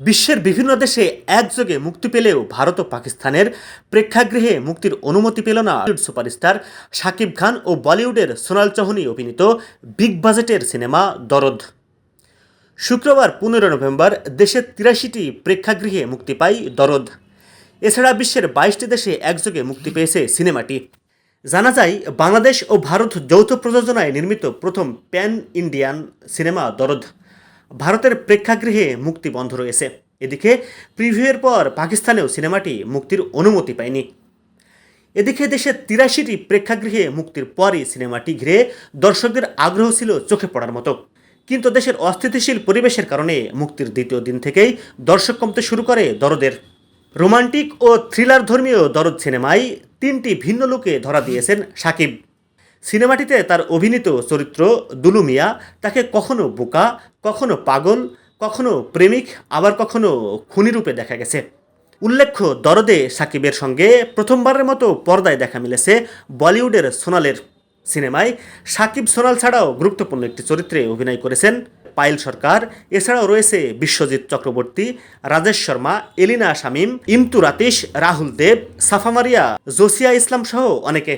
বিশ্বের বিভিন্ন দেশে একযোগে মুক্তি পেলেও ভারত ও পাকিস্তানের প্রেক্ষাগৃহে মুক্তির অনুমতি পেল না। সুপারস্টার শাকিব খান ও বলিউডের সোনাল চৌহানি অভিনীত বিগ বাজেটের সিনেমা দরদ। শুক্রবার পনেরো নভেম্বর দেশের তিরাশিটি প্রেক্ষাগৃহে মুক্তি পায় দরদ। এছাড়া বিশ্বের বাইশটি দেশে একযোগে মুক্তি পেয়েছে সিনেমাটি। জানা যায়, বাংলাদেশ ও ভারত যৌথ প্রযোজনায় নির্মিত প্রথম প্যান ইন্ডিয়ান সিনেমা দরদ। ভারতের প্রেক্ষাগৃহে মুক্তি বন্ধ রয়েছে। এদিকে প্রিভিউয়ের পর পাকিস্তানেও সিনেমাটি মুক্তির অনুমতি পায়নি। এদিকে দেশের তিরাশিটি প্রেক্ষাগৃহে মুক্তির পরই সিনেমাটি ঘিরে দর্শকদের আগ্রহ ছিল চোখে পড়ার মতো। কিন্তু দেশের অস্থিতিশীল পরিবেশের কারণে মুক্তির দ্বিতীয় দিন থেকেই দর্শক কমতে শুরু করে দরদের। রোমান্টিক ও থ্রিলার ধর্মীয় দরদ সিনেমায় তিনটি ভিন্ন লোকে ধরা দিয়েছেন সাকিব। সিনেমাটিতে তার অভিনীত চরিত্র দুলু মিয়া, তাকে কখনো বোকা, কখনো পাগল, কখনো প্রেমিক, আবার কখনো খুনি রূপে দেখা গেছে। উল্লেখ্য, দরদে সাকিবের সঙ্গে প্রথমবারের মতো পর্দায় দেখা মিলেছে বলিউডের সোনালের সিনেমায়। সাকিব সোনাল ছাড়াও গুরুত্বপূর্ণ একটি চরিত্রে অভিনয় করেছেন পায়েল সরকার। এছাড়াও রয়েছে বিশ্বজিৎ চক্রবর্তী, রাজেশ শর্মা, এলিনা শামীম ইমতু রাতিশ, রাহুল দেব, সাফামারিয়া, জোসিয়া ইসলাম সহ অনেকে।